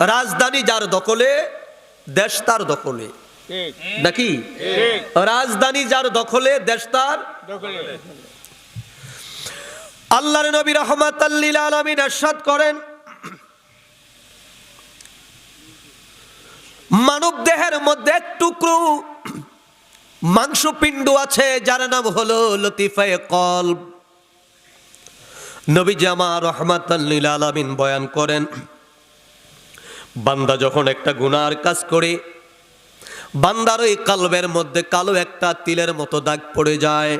রাজধানী যার দখলে দেশ তার দখলে। নাকি? রাজধানী যার দখলে দেশ তার দখলে। আল্লাহর নবী রহমাত আলমিন এরশাদ করেন মানব দেহের মধ্যে টুকরো মাংসপিণ্ড আছে যার নাম হলো লতিফায়ে কলব। নবী জামা রহমাত আলমিন বয়ান করেন বান্দা যখন একটা গুনার কাজ করে, বান্দার ওই কালবের মধ্যে কালো একটা তিলের মতো দাগ পড়ে যায়।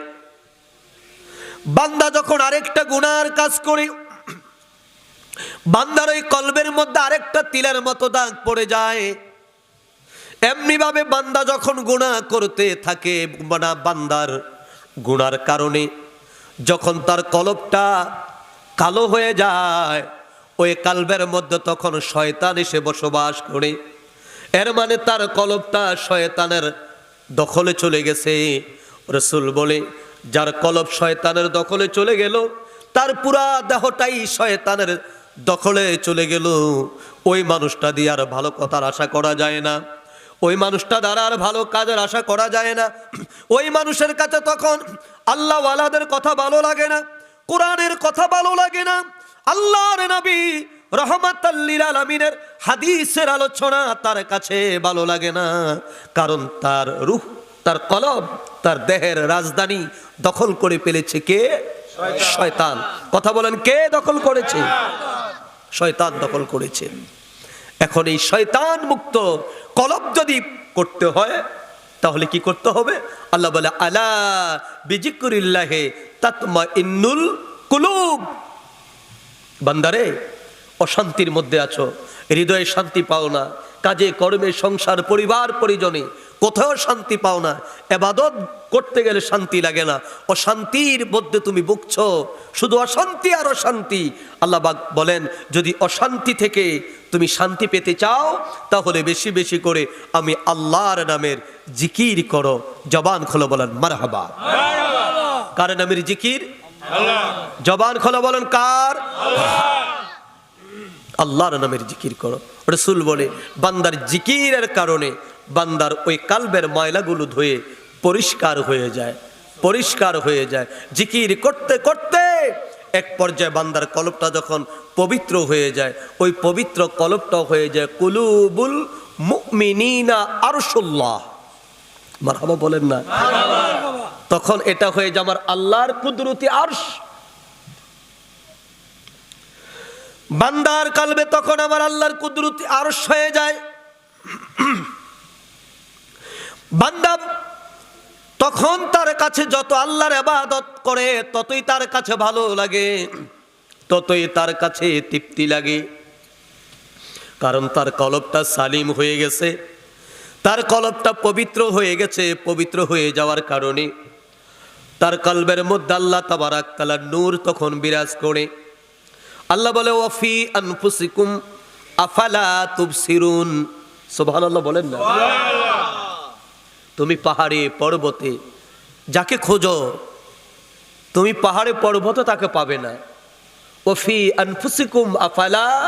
বান্দা যখন আরেকটা গুনার কাজ করে, বান্দার ওই কলবের মধ্যে আরেকটা তিলের মতো দাগ পড়ে যায়। এমনি ভাবে বান্দা যখন গুণা করতে থাকে মানে বান্দার গুনার কারণে যখন তার কলবটা কালো হয়ে যায় ওই কালবের মধ্যে তখন শয়তান এসে বসবাস করে। এর মানে তার কলবটা শয়তানের দখলে চলে গেছে। রসুল বলে, যার কলব শয়তানের দখলে চলে গেল, তার পুরা দেহটাই শয়তানের দখলে চলে গেল। ওই মানুষটা দিয়ে আর ভালো কথার আশা করা যায় না। ওই মানুষটা দ্বারা আর ভালো কাজের আশা করা যায় না। ওই মানুষের কাছে তখন আল্লাহ ওয়ালাদের কথা ভালো লাগে না, কোরআনের কথা ভালো লাগে না। আল্লাহর নবী রহমত আলমিনের হাদিসের আলোচনা তার কাছে ভালো লাগে না। কারণ তার রুহ, তার কলব তার দেহের রাজধানী দখল করে ফেলেছে কে? শয়তান। কথা বলেন, কে দখল করেছে? শয়তান দখল করেছে। এখন এই শয়তান মুক্ত কলব যদি করতে হয়, তাহলে কি করতে হবে? আল্লাহ বলে, আলা বিজিকুরিল্লাহে তাতমা ইন্নুল কুলুব। বান্দারে অশান্তির মধ্যে আছো হৃদয়ে শান্তি পাও না কাজে কর্মে সংসার পরিবার পরিজনে কোথাও শান্তি পাও না এবাদত করতে গেলে শান্তি লাগে না অশান্তির মধ্যে তুমি বুকছো শুধু অশান্তি আর অশান্তি। আল্লাহবাক বলেন যদি অশান্তি থেকে তুমি শান্তি পেতে চাও তাহলে বেশি বেশি করে আমি আল্লাহর নামের জিকির করো জবান খোলো বলেন মারহাবা। কার নামের জিকির? জবান খোলো বলেন কার? আল্লাহর নামের জিকির করো। রসুল বলে বান্দার জিকিরের কারণে বান্দার ওই কালবের ময়লাগুলো ধুয়ে পরিষ্কার হয়ে যায় পরিষ্কার হয়ে যায়। জিকির করতে করতে এক পর্যায়ে বান্দার কলবটা যখন পবিত্র হয়ে যায় ওই পবিত্র কলবটা হয়ে যায় কুলুবুল মুমিনিনা আরশুল্লাহ। মারহাবা বলেন না। তখন এটা হয়ে আমার আল্লাহর কুদরতি আরশ। বান্দার কালবে তখন আমার আল্লাহর কুদরতি আরশ হয়ে যায়। বান্দা তখন তার কাছে যত আল্লাহর আবাদত করে, ততই তার কাছে ভালো লাগে, ততই তার কাছে তৃপ্তি লাগে। কারণ তার কলবটা সালিম হয়ে গেছে। তার কলবটা পবিত্র হয়ে গেছে পবিত্র হয়ে যাওয়ার কারণে। তার কলবের মধ্যে আল্লাহ তাবারাক তালার নূর তখন বিরাজ করে। আল্লাহ বলে ওয়াফি আনফুসিকুম আফালা তুবসিরুন? সুবহানাল্লাহ বলেন না। তুমি পাহাড়ে পর্বতে যাকে খোঁজো তুমি পাহাড়ে পর্বতে তাকে পাবে না। ওফি আনফুসিকুম আফালা